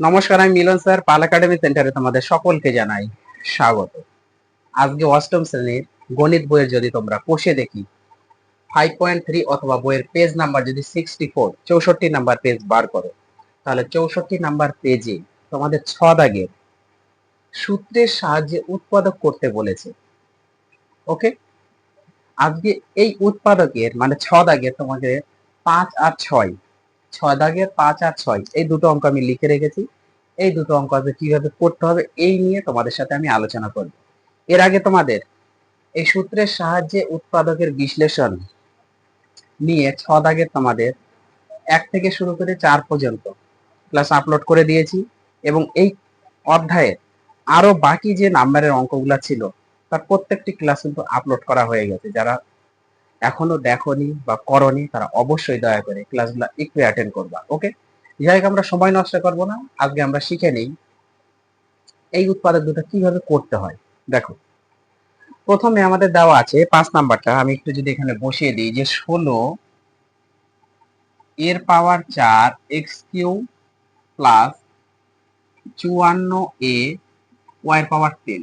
নমস্কার, আমি মিলন স্যার, পাল একাডেমি সেন্টারে তোমাদের সকলকে জানাই স্বাগত। আজকে অষ্টম শ্রেণির গণিত বইয়ের যদি তোমরা কষে দেখি ফাইভ পয়েন্ট থ্রি অথবা বইয়ের পেজ নাম্বার যদি সিক্সটি ফোর চৌষট্টি নাম্বার পেজ বার করো, তাহলে চৌষট্টি নাম্বার পেজে তোমাদের ছ দাগের সূত্রের সাহায্যে উৎপাদক করতে বলেছে। ওকে? আজকে এই উৎপাদকের মানে ছ দাগের তোমাদের পাঁচ আর ছয় ছ দাগের পাঁচ আর ছয়। এই দুটো অঙ্ক আমি লিখে রেখেছি। এই দুটো অঙ্ক আজকে কীভাবে করতে হবে এই নিয়ে তোমাদের সাথে আমি আলোচনা করব। এর আগে তোমাদের এই সূত্রের সাহায্যে উৎপাদকের বিশ্লেষণ নিয়ে ছ দাগের তোমাদের এক থেকে শুরু করে চার পর্যন্ত ক্লাস আপলোড করে দিয়েছি এবং এই অধ্যায়ে আরও বাকি যে নাম্বারের অঙ্কগুলো ছিল, তার প্রত্যেকটি ক্লাস কিন্তু আপলোড করা হয়ে গেছে। যারা এখনও দেখোনি বা করনি, তারা অবশ্যই দয়া করে ক্লাসগুলো একটু অ্যাটেন্ড করবা ওকে যাই হোক, আমরা সময় নষ্ট করব না, আজকে আমরা শিখে নেই এই উৎপাদক দুটো কীভাবে করতে হয়, দেখো। প্রথমে আমাদের দেওয়া আছে পাঁচ নাম্বারটা, আমি একটু যদি এখানে বসিয়ে দিই যে ষোলো এর পাওয়ার চার এক্স কিউ প্লাস চুয়ান্ন এ ওয়াই পাওয়ার টেন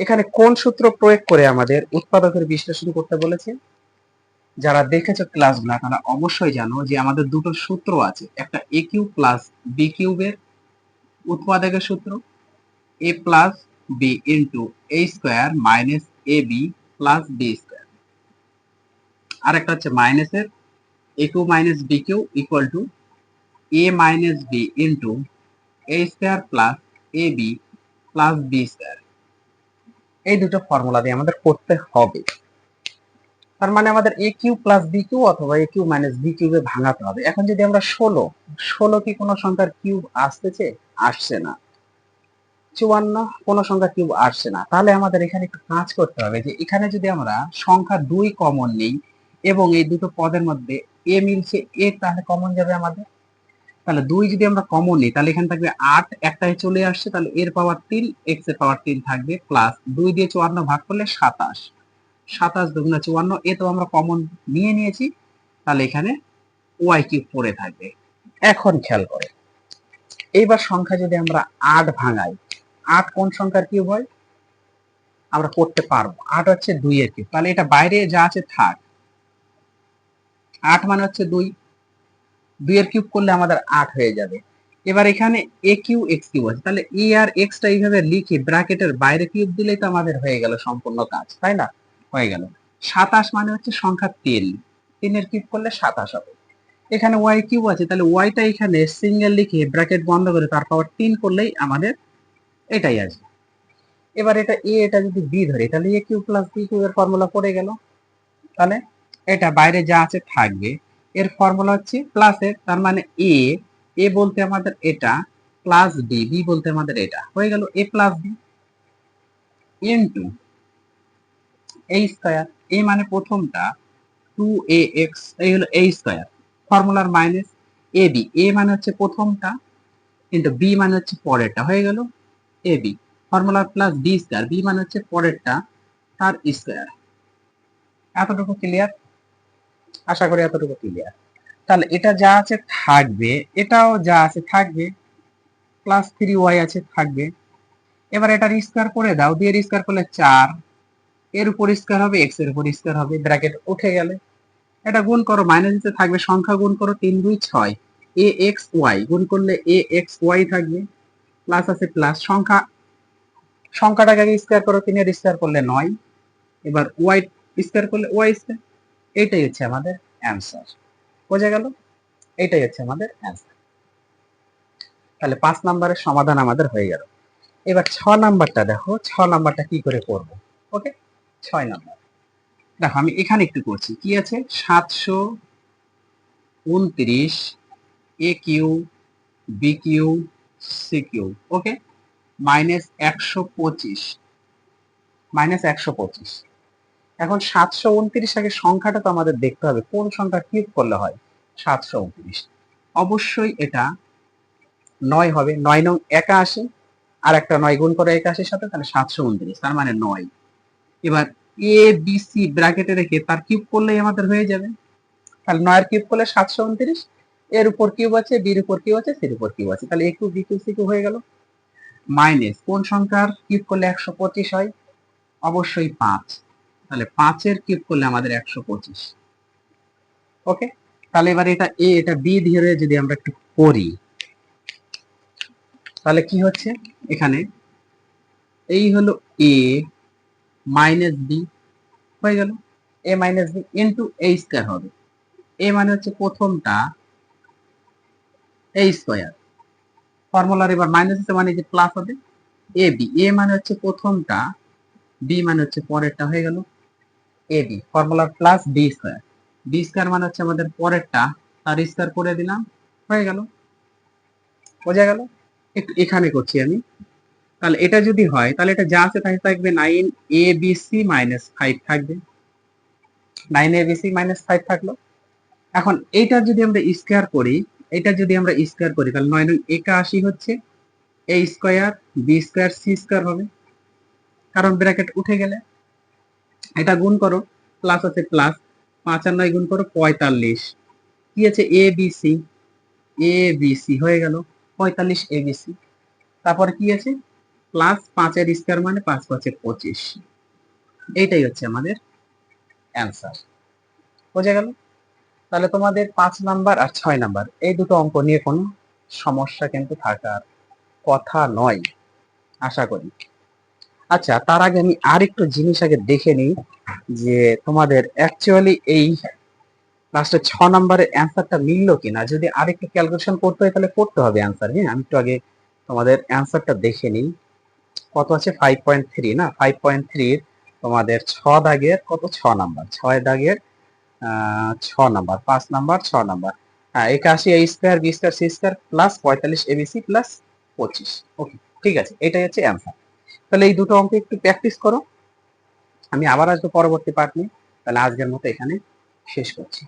এখানে কোন সূত্র প্রয়োগ করে আমাদের উৎপাদকের বিশ্লেষণ করতে বলেছে? যারা দেখেছ ক্লাসগুলো, তারা অবশ্যই জানো যে আমাদের দুটো সূত্র আছে। একটা এ কিউ প্লাস বি কিউবের উৎপাদকের সূত্র A plus B into A square minus A B plus B square আর একটা হচ্ছে মাইনাসের A cube minus B cube equal to A minus B into A square plus A B plus B square এই দুটো formula দিয়ে আমাদের করতে হবে। তার মানে আমাদের A cube plus B cube অথবা এ কিউ মাইনাস বি কিউবে ভাঙাতে হবে। এখন যদি আমরা ষোলো ষোলো কি কোনো সংখ্যার কিউব আসতেছে? আসছে না। চুয়ান্ন, কোনো সংখ্যা কিউব আসছে না। তাহলে আমাদের এখানে একটু কাজ করতে হবে যে এখানে যদি আমরা সংখ্যা দুই কমন নিই এবং এই দুটো পদের মধ্যে এ মিলছে এ তাহলে কমন যাবে আমাদের? তাহলে দুই যদি আমরা কমন নিই, তাহলে এখানে থাকবে আট একটাই চলে আসছে, তাহলে এর পাওয়ার তিন এক্সের পাওয়ার তিন থাকবে প্লাস দুই দিয়ে চুয়ান্ন ভাগ করলে সাতাশ। সাতাশ দুগুণা চুয়ান্ন, এ তো আমরা কমন নিয়ে নিয়েছি, তাহলে এখানে ওয়াই কিউব পড়ে থাকবে। এখন খেয়াল করে। এইবার সংখ্যা যদি আমরা আট ভাঙাই, আট কোন সংখ্যার কিউব হয়? আমরা করতে পারব। আট হচ্ছে দুই এর কিউব তাহলে এটা বাইরে যা আছে থাক। আট মানে হচ্ছে দুই দুই এর কিউব করলে আমাদের আট হয়ে যাবে। এবার এখানে এ কিউ এক্স কিউ আছে, তাহলে ই আর এক্সটা এইভাবে লিখে ব্র্যাকেটের বাইরে কিউব দিলেই তো আমাদের হয়ে গেল সম্পূর্ণ কাজ, তাই না? হয়ে গেল। সাতাশ মানে হচ্ছে সংখ্যা তিন তিনের কিউব করলে সাতাশ হবে। এখানে ওয়াই কিউব আছে, তাহলে ওয়াইটা এখানে সিঙ্গেল লিখে ব্র্যাকেট বন্ধ করে তার পাওয়ার তিন করলেই আমাদের এটাই আসবে। এবার এটা এ, এটা যদি বি ধরে, তাহলে এ কিউ প্লাস বি কিউবের ফর্মুলা পড়ে গেল। তাহলে এটা বাইরে যা আছে থাকবে। এর ফর্মুলা হচ্ছে প্লাস এর তার মানে এ এ বলতে আমাদের এটা প্লাস বি বি বলতে আমাদের এটা। হয়ে গেল A plus B into A square A মানে প্রথমটা টু এ এক্স এই হলো এ স্কয়ার ফর্মুলার মাইনাস এ বি এ মানে হচ্ছে প্রথমটা কিন্তু বি মানে হচ্ছে পরেরটা। হয়ে গেল এ বি ফর্মুলার প্লাস বি স্কয়ার বি মানে হচ্ছে পরেরটা, তার স্কয়ার এতটুকু ক্লিয়ার আশা করি এতটুকু ক্লিয়ার তাহলে এটা যা আছে থাকবে, এটাও যা আছে থাকবে প্লাস থ্রি ওয়াই আছে থাকবে। এবার এটা স্কয়ার করে দাও, দিয়ে স্কয়ার করলে চার, এর উপর স্কয়ার হবে এক্সের উপর স্কয়ার হবে ব্র্যাকেট উঠে গেলে। এটা গুণ করো মাইনাস দিতে থাকবে, সংখ্যা গুণ করো তিন, দুই, ছয়। এ এক্স ওয়াই গুণ করলে এ এক্স ওয়াই থাকবে প্লাস আছে প্লাস সংখ্যা, সংখ্যাটাকে স্কয়ার করো, তিনের স্কয়ার করলে নয়। এবার ওয়াই স্কয়ার করলে ওয়াই স্কয়ার এটাই হচ্ছে আমাদের অ্যান্সার বোঝা গেল? এটাই হচ্ছে আমাদের অ্যান্সার তাহলে পাঁচ নাম্বারের সমাধান আমাদের হয়ে গেল। এবার ছ নাম্বারটা দেখো, ছ নাম্বারটা কি করে করব? ওকে? ছয় নাম্বার। দেখো, আমি এখানে একটু করছি। কি আছে? সাতশো উনত্রিশ A cube B cube C cube. Okay? Minus একশো পঁচিশ। মাইনাস একশো পঁচিশ। এখন সাতশো উনত্রিশ আগে সংখ্যাটা তো আমাদের দেখতে হবে। কোন সংখ্যা কিউব করলে হয়? সাতশো উনত্রিশ। অবশ্যই এটা নয় হবে। নয় নং একা আসে আর একটা নয় গুণ করে একাশির সাথে, তাহলে সাতশো উনত্রিশ, তার মানে নয়। এবার এ বি সি ব্র্যাকেটে রেখে তার কিউব করলেই আমাদের হয়ে যাবে। তাহলে নয়ের কিউব করলে সাতশো উনত্রিশ, এর উপর কিউব আছে বির উপর কিউব আছে সির উপর কিউব আছে। তাহলে A cube B cube C cube হয়ে গেল। মাইনাস কোন সংখ্যার কিউব করলে একশো পঁচিশ হয়? অবশ্যই পাঁচ। তাহলে পাঁচের কিউব করলে আমাদের একশো পঁচিশ। ওকে? তাহলে এবার এটা এ, এটা বি ধরে যদি আমরা একটু করি, তাহলে কি হচ্ছে? এখানে এই হলো এ মাইনাস বি, হয়ে গেল। A minus B into A square হবে। এ মানে হচ্ছে প্রথমটা এ স্কোয়ার ফর্মুলার এবার মাইনাস আছে মানে যে প্লাস হবে এ বি এ মানে হচ্ছে প্রথমটা বি মানে হচ্ছে পরেরটা হয়ে গেল। A B ফর্মুলার plus B square B square মানে হচ্ছে আমাদের পরেরটা, তার স্কোয়ার করে দিলাম, হয়ে গেল। বোঝা গেল? একটু এখানে করছি আমি। তাহলে এটা যদি হয়, তাহলে এটা যা আছে তাই থাকবে nine A B C minus five থাকবে। Nine A B C minus five থাকল। এখন এইটা যদি আমরা স্কোয়ার করি এটা যদি আমরা স্কোয়ার করি, তাহলে নয় নয় একাশি হচ্ছে। A square B square C square হবে। কারণ ব্র্যাকেট উঠে গেলে। এটা গুণ করো প্লাস আছে প্লাস পাঁচ আর নয় গুণ করো পঁয়তাল্লিশ। কি আছে? A B C A B C হয়ে গেল পঁয়তাল্লিশ এ বি সি তারপরে কি আছে? প্লাস পাঁচের স্কোয়ার মানে পাঁচ পাঁচের পঁচিশ। এইটাই হচ্ছে আমাদের অ্যান্সার বোঝা গেল? তাহলে তোমাদের পাঁচ নাম্বার আর ছয় নাম্বার, এই দুটো অঙ্ক নিয়ে কোনো সমস্যা কিন্তু থাকার কথা নয়। আশা করি। আচ্ছা তার আগে আমি আরেকটু জিনিস আগে দেখে নিই, যে তোমাদের অ্যাকচুয়ালি এই লাস্টে ছ নম্বরের অ্যান্সারটা মিললো কিনা? যদি আরেকটু ক্যালকুলেশন করতে হয়, তাহলে করতে হবে অ্যান্সার হ্যাঁ? আমি একটু আগে তোমাদের অ্যান্সারটা দেখে নিই। কত আছে? ফাইভ পয়েন্ট থ্রি না? ফাইভ পয়েন্ট থ্রির তোমাদের ছ দাগের কত? ছ নাম্বার। ছয় দাগের ছ নাম্বার। পাঁচ নাম্বার, ছ নাম্বার। হ্যাঁ একাশি A square B square C square plus পঁয়তাল্লিশ এবিসি প্লাস পঁচিশ। ওকে ঠিক আছে, এটাই হচ্ছে অ্যান্সার তাহলে এই দুটো অঙ্ক একটু প্র্যাকটিস করো। আমি আবার আসব পরবর্তী পার্ট নিয়ে। তাহলে আজকের মতো এখানে শেষ করছি।